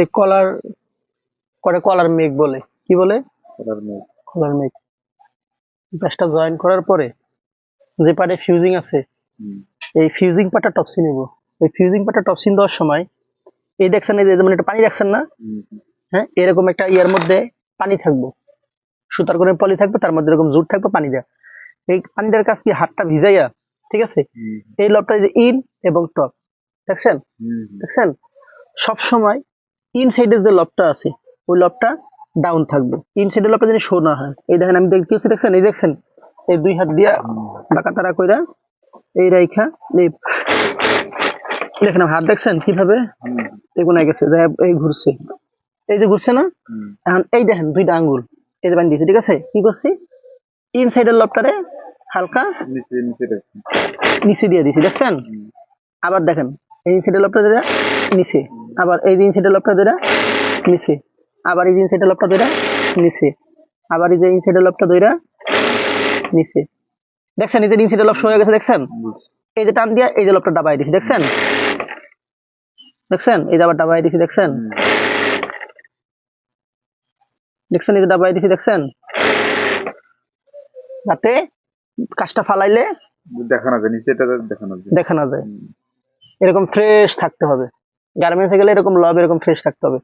এই কলার করে কলার মেঘ বলে। কি বলে? কলার মেঘ। কলার মেঘ। ব্রাশটা জয়েন করার পরে যে পার্টে ফিউজিং আছে এই ফিউজিং পার্টটা টপসি নেব। এই ফিউজিং পার্টটা টপসিন দেওয়ার সময় এই দেখছেন এই যে একটা পানি রাখছেন না। হ্যাঁ এরকম একটা ইয়ার মধ্যে পানি থাকব। সুতার করে পলি থাকবে তার মধ্যে এরকম জুট থাকবে পানি দেওয়া এই পানি দেওয়ার কাছ কি হাতটা ভিজাইয়া ঠিক আছে? এই লবটা যে ইন এবং টপ দেখছেন। দেখছেন? সব সময় ইন সাইডের যে লবটা আছে ওই লবটা ডাউন থাকবে। ইন সাইডের লবটা যদি শো না হয় এই দেখেন আমি দেখতে দেখতেছি দেখছেন? এই দেখছেন? এই দুই হাত দিয়া বাঁকা তারা কইরা এই রাইখা এই দেখেন হাত দেখছেন কীভাবে? এগুলো গেছে যে এই ঘুরছে। এই যে ঘুরছে না? এখন এই দেখেন দুইটা আঙ্গুল এই যে বান দিয়েছে ঠিক আছে? কি করছি? ইন সাইডের লবটারে হালকা নিচে দিয়ে দিছি দেখছেন? আবার দেখেন এই ইনসাইডের লবটা নিচে আবার এই ইনসাইডের লবটা ধরে নিচে। আবার এই ইনসাইডের লবটা ধরে নিচে। আবার এই যে ইনসাইডের লবটা ধরে নিচে। দেখছেন এই যে ইনসাইডের লব হয়ে গেছে দেখছেন? এই যে টান দিয়া এই যে লবটা ডাবাই দিছি দেখছেন? দেখছেন? এই যে আবার ডাবাই দিছি দেখছেন? দেখছেন এই যে ডাবাই দিছি দেখছেন? যাতে কাজটা ফালাইলে দেখানো যায় নিচেটা দেখানো যায়। দেখা না যায়। এরকম ফ্রেশ থাকতে হবে। গার্মেন্টসে গেলে এরকম লব এরকম ফ্রেশ থাকতে হবে।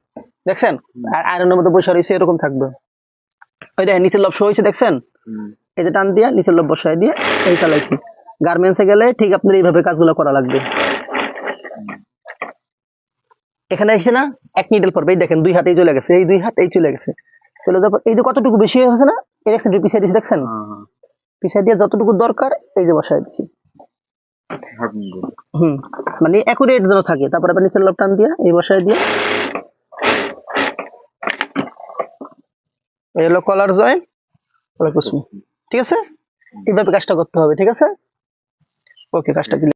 দেখছেন? আর আয়রনের মধ্যে বসে রয়েছে এরকম থাকবে। ওই দেখেন নিচের লব শো হয়েছে দেখছেন? এই যে টান দিয়া নিচের লব বসায় দিয়ে এই চালাইছি। গার্মেন্টসে গেলে ঠিক আপনার এইভাবে কাজগুলো করা লাগবে। এখানে এসে না এক নিডেল পড়বে। এই দেখেন দুই হাত এই চলে গেছে। এই দুই হাত এই চলে গেছে। চলে যাওয়ার পর এই যে কতটুকু বেশি হয়েছে না? এই দেখছেন পিছিয়ে দিচ্ছি দেখছেন? হ্যাঁ হ্যাঁ। পিছিয়ে দিয়ে যতটুকু দরকার এই যে বসায় দিচ্ছি। হুম মানে অ্যাকুরেট যেন থাকে। তারপরে আপনি নিচের লব টান দিয়ে, এই বসায় দিয়ে। এই হলো কলার জয়েন ঠিক আছে? এইভাবে কাজটা করতে হবে, ঠিক আছে? ওকে কাজটা